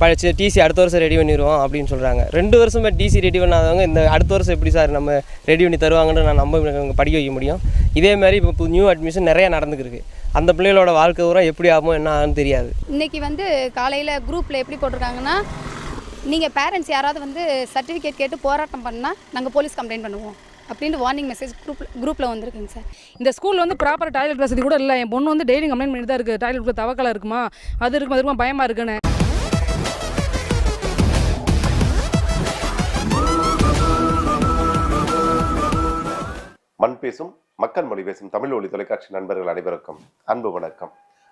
படிச்சு டிசி அடுத்த வருஷம் ரெடி பண்ணிடுவோம் அப்படின்னு சொல்கிறாங்க ரெண்டு வருஷமே டிசி ரெடி பண்ணாதவங்க இந்த அடுத்த வருஷம் எப்படி சார் நம்ம ரெடி பண்ணி தருவாங்கன்னு நான் நம்ப படிக்க வைக்க முடியும். இதே மாதிரி இப்போ நியூ அட்மிஷன் நிறைய நடந்துக்கிருக்கு. அந்த பிள்ளைகளோட வாழ்க்கை பூரா எப்படி ஆகுமோ என்ன ஆகும்னு தெரியாது. இன்னைக்கு வந்து காலையில் குரூப்பில் எப்படி போட்டிருக்காங்கன்னா நீங்கள் பேரண்ட்ஸ் யாராவது வந்து சர்டிஃபிகேட் கேட்டு போராட்டம் பண்ணால் நாங்கள் போலீஸ் கம்ப்ளைண்ட் பண்ணுவோம் அப்படின்னு வார்னிங் மெசேஜ் குரூப்பில் குரூப்பில் வந்திருக்குங்க சார் இந்த ஸ்கூல் வந்து ப்ராப்பர் டாய்லெட் வசதி கூட இல்லை. என் பொண்ணு வந்து டெய்லி கம்ப்ளைண்ட் பண்ணிட்டு தான் இருக்குது டாய்லெட் தவக்கலை இருக்குமா? அது இருக்குமா? அது இருக்குமா? பயமாக இருக்குன்னு. மண் பேசும் மக்கள் மொழி பேசும் தமிழ் ஒளி தொலைக்காட்சி நண்பர்கள் அனைவருக்கும் அன்பு வணக்கம்.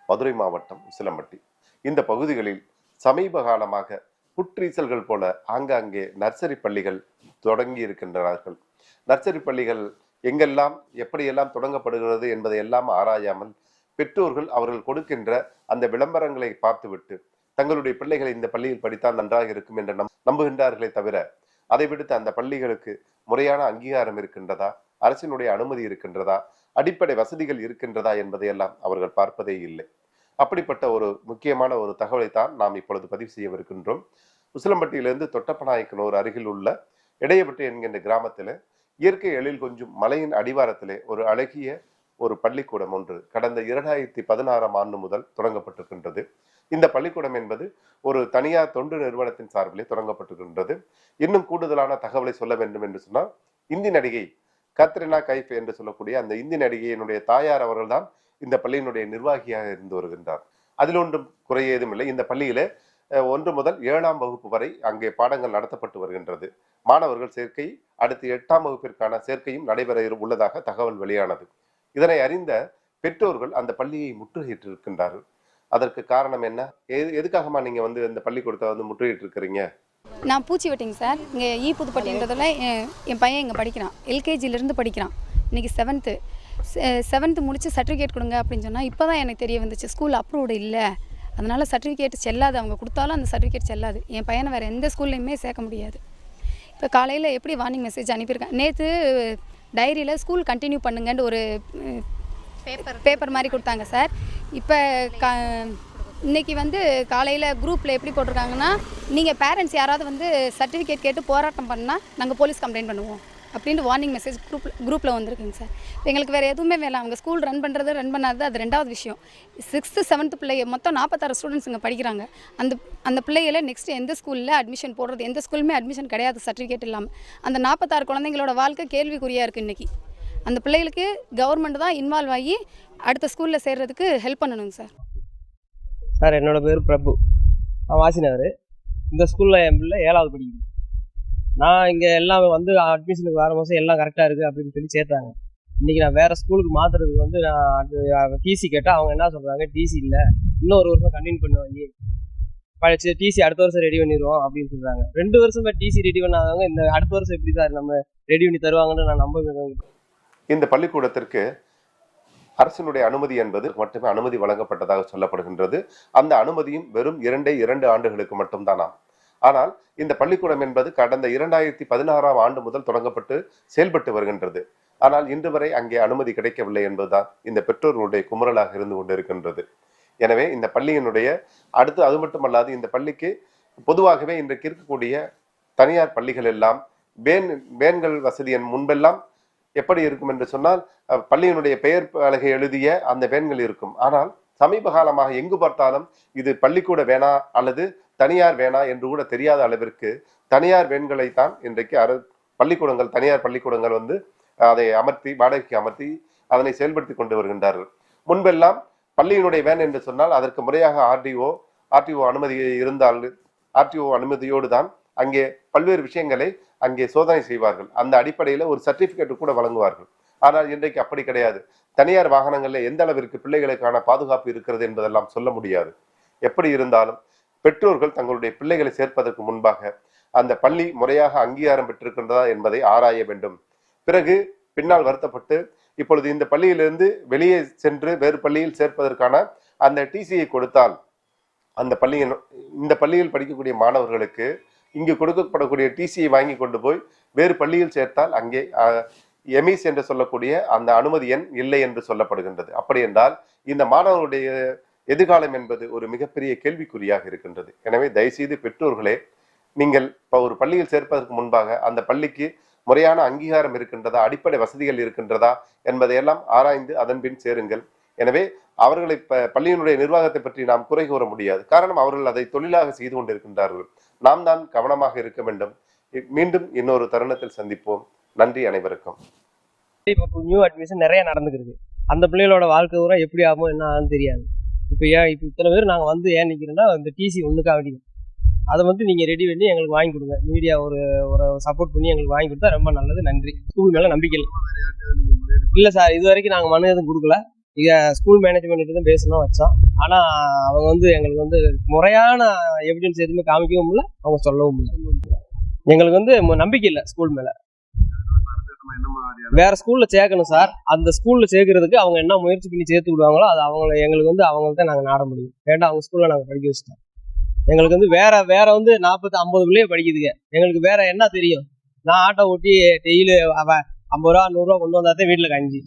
மதுரை மாவட்டம் உசிலம்பட்டி இந்த பகுதிகளில் சமீப காலமாக புற்றீசல்கள் போல ஆங்காங்கே நர்சரி பள்ளிகள் தொடங்கி இருக்கின்றார்கள் நர்சரி பள்ளிகள் எங்கெல்லாம் எப்படியெல்லாம் தொடங்கப்படுகிறது என்பதை எல்லாம் ஆராயாமல் பெற்றோர்கள் அவர்கள் கொடுக்கின்ற அந்த விளம்பரங்களை பார்த்துவிட்டு தங்களுடைய பிள்ளைகளை இந்த பள்ளியில் படித்தால் நன்றாக இருக்கும் என்று நம் நம்புகின்றார்களே தவிர அதை விடுத்து அந்த பள்ளிகளுக்கு முறையான அங்கீகாரம் இருக்கின்றதா? அரசினுடைய அனுமதி இருக்கின்றதா? அடிப்படை வசதிகள் இருக்கின்றதா என்பதையெல்லாம் அவர்கள் பார்ப்பதே இல்லை. அப்படிப்பட்ட ஒரு முக்கியமான ஒரு தகவலை தான் நாம் இப்பொழுது பதிவு செய்யவிருக்கின்றோம். உசிலம்பட்டியிலிருந்து தொட்டப்பநாயக்கனூர் அருகில் உள்ள இடையப்பட்டு என்கின்ற கிராமத்தில் இயற்கை எழில் கொஞ்சம் மலையின் அடிவாரத்திலே ஒரு அழகிய ஒரு பள்ளிக்கூடம் ஒன்று கடந்த இரண்டாயிரத்தி பதினாறாம் ஆண்டு முதல் தொடங்கப்பட்டிருக்கின்றது. இந்த பள்ளிக்கூடம் என்பது ஒரு தனியார் தொண்டு நிறுவனத்தின் சார்பிலே தொடங்கப்பட்டிருக்கின்றது. இன்னும் கூடுதலான தகவலை சொல்ல வேண்டும் என்று சொன்னால் இந்தி நடிகை கத்ரினா கைஃப் என்று சொல்லக்கூடிய அந்த இந்தி நடிகையினுடைய தாயார் அவர்கள்தான் இந்த பள்ளியினுடைய நிர்வாகியாக இருந்து வருகின்றார். அதில் ஒன்றும் குறை ஏதும் இல்லை. இந்த பள்ளியிலே ஒன்று முதல் ஏழாம் வகுப்பு வரை அங்கே பாடங்கள் நடத்தப்பட்டு வருகின்றது. மாணவர்கள் சேர்க்கை அடுத்து எட்டாம் வகுப்பிற்கான சேர்க்கையும் நடைபெற உள்ளதாக தகவல் வெளியானது. இதனை அறிந்த பெற்றோர்கள் அந்த பள்ளியை முற்றுகையிட்டிருக்கின்றார்கள். அதற்கு காரணம் என்ன? எது எதுக்காகமா நீங்க வந்து இந்த பள்ளிக்கூடத்தை வந்து முற்றுகையிட்டு இருக்கிறீங்க நான் பூச்சி வெட்டிங்க சார். இங்கே ஈ புதுப்பட்டின்றதில் என் என் பையன் இங்கே படிக்கிறான். எல்கேஜிலேருந்து படிக்கிறான். இன்றைக்கி செவன்த்து செவன்த்து முடிச்சு சர்டிஃபிகேட் கொடுங்க அப்படின்னு சொன்னால் இப்போ தான் எனக்கு தெரிய வந்துச்சு ஸ்கூல் அப்ரூவ்டு இல்லை. அதனால் சர்டிஃபிகேட் செல்லாது. அவங்க கொடுத்தாலும் அந்த சர்டிஃபிகேட் செல்லாது. என் பையனை வேறு எந்த ஸ்கூல்லையுமே சேர்க்க முடியாது. இப்போ காலையில் எப்படி வார்னிங் மெசேஜ் அனுப்பியிருக்கேன் நேற்று டைரியில் ஸ்கூல் கண்டினியூ பண்ணுங்கன்ட்டு ஒரு பேப்பர் பேப்பர் மாதிரி கொடுத்தாங்க சார். இப்போ கா இன்றைக்கி வந்து காலையில் குரூப்பில் எப்படி போட்டிருக்காங்கன்னா நீங்கள் பேரண்ட்ஸ் யாராவது வந்து சர்டிஃபிகேட் கேட்டு போராட்டம் பண்ணால் நாங்கள் போலீஸ் கம்ப்ளைண்ட் பண்ணுவோம் அப்படின்ட்டு வார்னிங் மெசேஜ் குரூப்பில் குரூப்பில் வந்திருக்குங்க சார். இப்போ எங்களுக்கு வேறு எதுவுமே வேலை அவங்க ஸ்கூல் ரன் பண்ணுறது ரன் பண்ணாதது அது ரெண்டாவது விஷயம். சிக்ஸ்த்து செவன்த்து பிள்ளைய மொத்தம் நாற்பத்தாறு ஸ்டூடெண்ட்ஸ் இங்கே படிக்கிறாங்க. அந்த அந்த பிள்ளைகளை நெக்ஸ்ட் எந்த ஸ்கூலில் அட்மிஷன் போடுறது? எந்த ஸ்கூலுமே அட்மிஷன் கிடையாது சர்டிஃபிகேட் இல்லாமல் அந்த நாற்பத்தாறு குழந்தைங்களோட வாழ்க்கை கேள்விக்குறியாக இருக்குது இன்றைக்கி அந்த பிள்ளைகளுக்கு கவர்மெண்ட் தான் இன்வால்வ் ஆகி அடுத்த ஸ்கூலில் சேர்றதுக்கு ஹெல்ப் பண்ணணுங்க சார். சார் என்னோட பேர் பிரபு. நான் வாசினவர். இந்த ஸ்கூலில் என் பிள்ளை ஏழாவது படிக்குது. நான் இங்கே எல்லாம் வந்து அட்மிஷனுக்கு வர மாதம் எல்லாம் கரெக்டாக இருக்குது அப்படின்னு சொல்லி சேர்த்தாங்க. இன்றைக்கி நான் வேறு ஸ்கூலுக்கு மாற்றுறதுக்கு வந்து நான் டிசி கேட்டால் அவங்க என்ன சொல்கிறாங்க டிசி இல்லை. இன்னும் ஒரு வருஷம் கண்டினியூ பண்ணுவாங்க. படிச்சு டிசி அடுத்த வருஷம் ரெடி பண்ணிடுவோம் அப்படின்னு சொல்கிறாங்க ரெண்டு வருஷமே டிசி ரெடி பண்ணாதவங்க இந்த அடுத்த வருஷம் எப்படி சார் நம்ம ரெடி பண்ணி தருவாங்கன்னு நான் நம்ப இந்த பள்ளிக்கூடத்திற்கு அரசினுடைய அனுமதி என்பது மட்டுமே அனுமதி வழங்கப்பட்டதாக சொல்லப்படுகின்றது. அந்த அனுமதியும் வெறும் இரண்டே இரண்டு ஆண்டுகளுக்கு மட்டும்தானாம் ஆனால் இந்த பள்ளிக்கூடம் என்பது கடந்த இரண்டாயிரத்தி பதினாறாம் ஆண்டு முதல் தொடங்கப்பட்டு செயல்பட்டு வருகின்றது. ஆனால் இன்று வரை அங்கே அனுமதி கிடைக்கவில்லை என்பதுதான் இந்த பெற்றோர்களுடைய குமுறலாக இருந்து கொண்டிருக்கின்றது. எனவே இந்த பள்ளியினுடைய அடுத்து அது மட்டுமல்லாது இந்த பள்ளிக்கு பொதுவாகவே இன்றைக்கு இருக்கக்கூடிய தனியார் பள்ளிகள் எல்லாம் வேன் வேன்கள் வசதியின் முன்பெல்லாம் எப்படி இருக்கும் என்று சொன்னால் பள்ளியினுடைய பெயர் பலகை எழுதிய அந்த வேன்கள் இருக்கும். ஆனால் சமீப காலமாக எங்கு பார்த்தாலும் இது பள்ளிக்கூட வேணா அல்லது தனியார் வேணா என்று கூட தெரியாத அளவிற்கு தனியார் வேன்களை தான் இன்றைக்கு அர பள்ளிக்கூடங்கள் தனியார் பள்ளிக்கூடங்கள் வந்து அதை அமர்த்தி வாடகைக்கு அமர்த்தி அதனை செயல்படுத்தி கொண்டு வருகின்றார்கள். முன்பெல்லாம் பள்ளியினுடைய வேன் என்று சொன்னால் அதற்கு முறையாக ஆர்டிஓ ஆர்டிஓ அனுமதி இருந்தால் ஆர்டிஓ அனுமதியோடு தான் அங்கே பல்வேறு விஷயங்களை அங்கே சோதனை செய்வார்கள். அந்த அடிப்படையில் ஒரு சர்டிஃபிகேட் கூட வழங்குவார்கள். ஆனால் இன்றைக்கு அப்படி கிடையாது. தனியார் வாகனங்களில் எந்த அளவிற்கு பிள்ளைகளுக்கான பாதுகாப்பு இருக்கிறது என்பதெல்லாம் சொல்ல முடியாது. எப்படி இருந்தாலும் பெற்றோர்கள் தங்களுடைய பிள்ளைகளை சேர்ப்பதற்கு முன்பாக அந்த பள்ளி முறையாக அங்கீகாரம் பெற்றிருக்கின்றதா என்பதை ஆராய வேண்டும். பிறகு பின்னால் வருத்தப்பட்டு இப்பொழுது இந்த பள்ளியிலிருந்து வெளியே சென்று வேறு பள்ளியில் சேர்ப்பதற்கான அந்த டிசியை கொடுத்தால் அந்த பள்ளியின் இந்த பள்ளியில் படிக்கக்கூடிய மாணவர்களுக்கு இங்கு கொடுக்கப்படக்கூடிய டிசியை வாங்கி கொண்டு போய் வேறு பள்ளியில் சேர்த்தால் அங்கே எமிஸ் என்று சொல்லக்கூடிய அந்த அனுமதி எண் இல்லை என்று சொல்லப்படுகின்றது. அப்படி என்றால் இந்த மாணவருடைய எதிர்காலம் என்பது ஒரு மிகப்பெரிய கேள்விக்குறியாக இருக்கின்றது. எனவே தயவுசெய்து பெற்றோர்களே நீங்கள் இப்போ ஒரு பள்ளியில் சேர்ப்பதற்கு முன்பாக அந்த பள்ளிக்கு முறையான அங்கீகாரம் இருக்கின்றதா அடிப்படை வசதிகள் இருக்கின்றதா என்பதையெல்லாம் ஆராய்ந்து அதன் பின் சேருங்கள். எனவே அவர்களை ப- பள்ளியினுடைய நிர்வாகத்தை பற்றி நாம் குறை கூற முடியாது. காரணம் அவர்கள் அதை தொழிலாக செய்து கொண்டிருக்கின்றார்கள். நாம் தான் கவனமாக இருக்க வேண்டும். மீண்டும் இன்னொரு தருணத்தில் சந்திப்போம். நன்றி அனைவருக்கும். இப்போ நியூ அட்மிஷன் நிறைய நடந்துக்கிருக்கு அந்த பிள்ளைகளோட வாழ்க்கை பூரா எப்படி ஆகும் என்ன ஆகும் தெரியாது. இப்போ ஏன் இப்போ இத்தனை பேர் நாங்கள் வந்து ஏன் நிற்கிறோன்னா இந்த டிசி ஒன்றுக்காக வேண்டியது அதை வந்து நீங்கள் ரெடி பண்ணி எங்களுக்கு வாங்கி கொடுங்க. மீடியா ஒரு ஒரு சப்போர்ட் பண்ணி எங்களுக்கு வாங்கி கொடுத்தா ரொம்ப நல்லது. நன்றி. ஸ்கூல் மேலே நம்பிக்கை இல்லை. சார் இது வரைக்கும் நாங்கள் மனு எதுவும் கொடுக்கல. இங்கே ஸ்கூல் மேனேஜ்மெண்ட் தான் பேசணும் வச்சோம். ஆனால் அவங்க வந்து எங்களுக்கு வந்து முறையான எவிடன்ஸ் எதுவுமே காமிக்கவும் இல்லை அவங்க சொல்லவும் இல்லை. எங்களுக்கு வந்து நம்பிக்கை இல்லை ஸ்கூல் மேலே. வேற ஸ்கூல்ல சேர்க்கணும் சார் அந்த ஸ்கூல்ல சேர்க்கறதுக்கு அவங்க என்ன முயற்சி பண்ணி சேர்த்து விடுவாங்களோ அது அவங்கள எங்களுக்கு வந்து அவங்கள்ட்ட நாங்க நாட முடியும். வேண்டாம் அவங்க ஸ்கூல்ல நாங்க படிக்க வச்சுட்டோம். எங்களுக்கு வந்து வேற வேற வந்து நாற்பத்தி ஐம்பது பிள்ளைய படிக்குதுங்க. எங்களுக்கு வேற என்ன தெரியும்? நான் ஆட்டோ ஓட்டி டெய்லி அவ ஐம்பது ரூபா நூறுரூவா கொண்டு வந்தாதான் வீட்டுல கஞ்சி.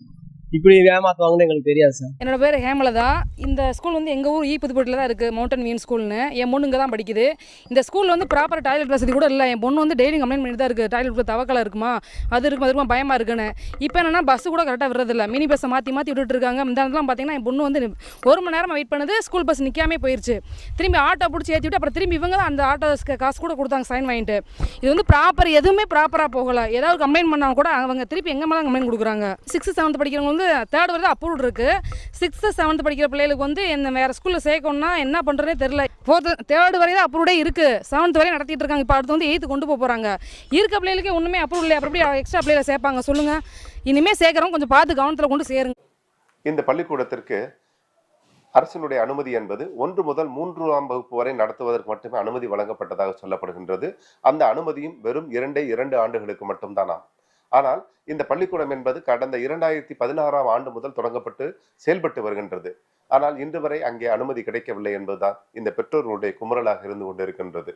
இப்படி ஏமாத்துவாங்கன்னு எங்களுக்கு தெரியாது சார். என்னோட பேர் ஹேமலதா. இந்த ஸ்கூல் வந்து எங்கள் ஊர் ஈ புதுப்பட்டில் தான் இருக்குது மவுண்டன் வியூன் ஸ்கூல்னு என் பொண்ணு இங்கே தான் படிக்குது. இந்த ஸ்கூலில் வந்து ப்ராப்பர் டாய்லெட் வசதி கூட இல்லை. என் பொண்ணு வந்து டெய்லி கம்ப்ளைண்ட் பண்ணிட்டு தான் இருக்குது டாய்லெட் தவக்கலை இருக்குமா? அது இருக்குமா? அது இருக்குமா பயமாக இருக்குன்னு. இப்போ என்னன்னா பஸ் கூட கரெக்டாக விடுறதில்ல. மினி பஸ்ஸை மாற்றி மாற்றி விட்டுட்டு இருக்காங்க. இந்த இடத்துலாம் பார்த்தீங்கன்னா என் பொண்ணு வந்து ஒரு மணி நேரமாக வெயிட் பண்ணுது. ஸ்கூல் பஸ் நிற்காமே போயிடுச்சு திரும்பி ஆட்டோ பிடிச்சி ஏற்றி விட்டு அப்புறம் திரும்பி இவங்க தான் அந்த ஆட்டோஸ்க்கு காசு கூட கொடுத்தாங்க சைன் வாங்கிட்டு. இது வந்து ப்ராப்பர் எதுவுமே ப்ராப்பராக போகலை. ஏதாவது கம்ப்ளைண்ட் பண்ணால் கூட அவங்க திருப்பி எங்கே மேலே கம்ப்ளைண்ட் கொடுக்குறாங்க. சிக்ஸ்த்து செவன்த் படிக்கிறவங்க வந்து தேர்ட் வரை அப்ரூவ் இருக்குது சிக்ஸ்த்து செவன்த் படிக்கிற பிள்ளைகளுக்கு வந்து என்ன வேறு ஸ்கூலில் சேர்க்கணும்னா என்ன பண்ணுறதே தெரில ஃபோர்த்து தேர்ட் வரை தான் அப்ரூவ்டே இருக்குது செவன்த் வரையும் நடத்திட்டு இருக்காங்க. இப்போ அடுத்து வந்து எயித்து கொண்டு போக போகிறாங்க இருக்க பிள்ளைகளுக்கு ஒன்றுமே அப்ரூவ் இல்லை அப்புறம் எக்ஸ்ட்ரா பிள்ளைகளை சேர்ப்பாங்க. சொல்லுங்கள் இனிமேல் சேர்க்குறவங்க கொஞ்சம் பார்த்து கவனத்தில் கொண்டு சேருங்க. இந்த பள்ளிக்கூடத்திற்கு அரசினுடைய அனுமதி என்பது ஒன்று முதல் மூன்றாம் வகுப்பு வரை நடத்துவதற்கு மட்டுமே அனுமதி வழங்கப்பட்டதாக சொல்லப்படுகின்றது. அந்த அனுமதியும் வெறும் இரண்டே இரண்டு ஆண்டுகளுக்கு மட்டும்தானா? ஆனால் இந்த பள்ளிக்கூடம் என்பது கடந்த இரண்டாயிரத்தி பதினாறாம் ஆண்டு முதல் தொடங்கப்பட்டு செயல்பட்டு வருகின்றது. ஆனால் இன்று வரை அங்கே அனுமதி கிடைக்கவில்லை என்பதுதான் இந்த பெற்றோர்களுடைய குமுறலாக இருந்து கொண்டிருக்கின்றது.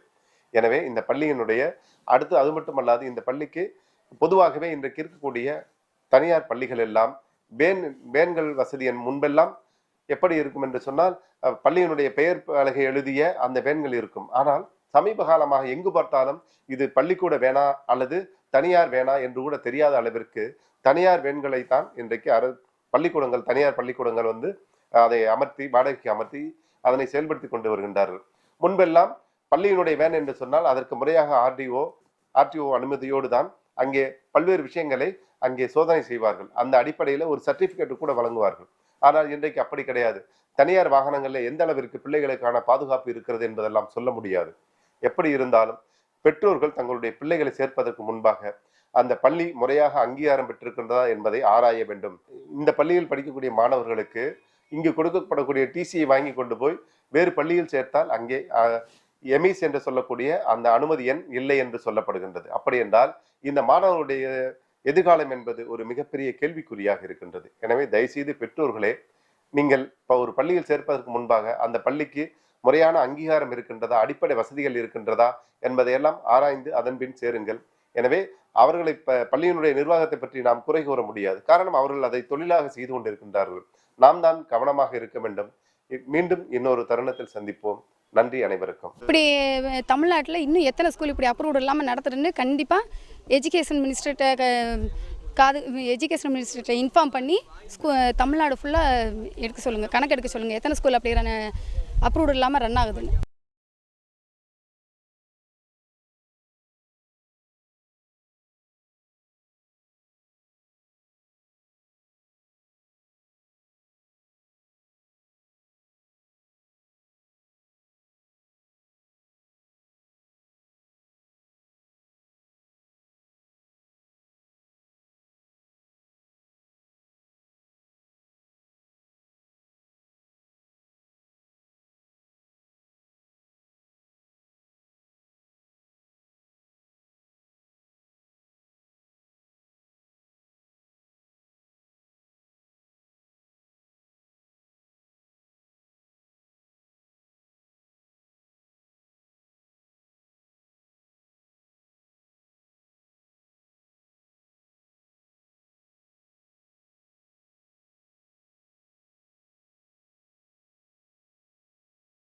எனவே இந்த பள்ளியினுடைய அடுத்து அது மட்டுமல்லாது இந்த பள்ளிக்கு பொதுவாகவே இன்றைக்கு இருக்கக்கூடிய தனியார் பள்ளிகள் எல்லாம் வேன் வேன்கள் வசதி என் முன்பெல்லாம் எப்படி இருக்கும் என்று சொன்னால் பள்ளியினுடைய பெயர் பலகை எழுதிய அந்த வேன்கள் இருக்கும். ஆனால் சமீப காலமாக எங்கு பார்த்தாலும் இது பள்ளிக்கூட வேணா அல்லது தனியார் வேணா என்று கூட தெரியாத அளவிற்கு தனியார் வேன்களை தான் இன்றைக்கு அர பள்ளிக்கூடங்கள் தனியார் பள்ளிக்கூடங்கள் வந்து அதை அமர்த்தி வாடகைக்கு அமர்த்தி அதனை செயல்படுத்தி கொண்டு வருகின்றார்கள். முன்பெல்லாம் பள்ளியினுடைய வேன் என்று சொன்னால் அதற்கு முறையாக ஆர்டிஓ ஆர்டிஓ அனுமதியோடு தான் அங்கே பல்வேறு விஷயங்களை அங்கே சோதனை செய்வார்கள். அந்த அடிப்படையில் ஒரு சர்டிபிகேட் கூட வழங்குவார்கள். ஆனால் இன்றைக்கு அப்படி கிடையாது. தனியார் வாகனங்களில் எந்த அளவிற்கு பிள்ளைகளுக்கான பாதுகாப்பு இருக்கிறது என்பதெல்லாம் சொல்ல முடியாது. எப்படி இருந்தாலும் பெற்றோர்கள் தங்களுடைய பிள்ளைகளை சேர்ப்பதற்கு முன்பாக அந்த பள்ளி முறையாக அங்கீகாரம் பெற்றிருக்கின்றதா என்பதை ஆராய வேண்டும். இந்த பள்ளியில் படிக்கக்கூடிய மாணவர்களுக்கு இங்கு கொடுக்கப்படக்கூடிய டிசியை வாங்கி கொண்டு போய் வேறு பள்ளியில் சேர்த்தால் அங்கே எமிஸ் என்று சொல்லக்கூடிய அந்த அனுமதி எண் இல்லை என்று சொல்லப்படுகின்றது. அப்படி என்றால் இந்த மாணவர்களுடைய எதிர்காலம் என்பது ஒரு மிகப்பெரிய கேள்விக்குறியாக இருக்கின்றது. எனவே தயவுசெய்து பெற்றோர்களே நீங்கள் இப்போ ஒரு பள்ளியில் சேர்ப்பதற்கு முன்பாக அந்த பள்ளிக்கு முறையான அங்கீகாரம் இருக்கின்றதா? அடிப்படை வசதிகள் இருக்கின்றதா? என்பதையெல்லாம் ஆராய்ந்து அதன்பின் சேருங்கள். எனவே அவர்களை பள்ளியினுடைய நிர்வாகத்தை பற்றி நாம் குறை கூற முடியாது. காரணம் அவர்கள் அதை தொழிலாக செய்து கொண்டிருக்கின்றார்கள். நாம் தான் கவனமாக இருக்க வேண்டும். மீண்டும் இன்னொரு தருணத்தில் சந்திப்போம். நன்றி அனைவருக்கும். இப்படி தமிழ்நாட்டில் இன்னும் எத்தனை ஸ்கூல் இப்படி அப்ரூவ்டு இல்லாமல் நடத்துறேன்னு கண்டிப்பாக எஜுகேஷன் மினிஸ்டர்கிட்ட காது எஜுகேஷன் மினிஸ்டர்கிட்ட இன்ஃபார்ம் பண்ணி ஸ்கூ தமிழ்நாடு ஃபுல்லாக எடுக்க சொல்லுங்கள் கணக்கு எடுக்க சொல்லுங்கள் எத்தனை ஸ்கூல் அப்படிங்கிற அப்ரூவ்டு இல்லாமல் ரன் ஆகுதுன்னு.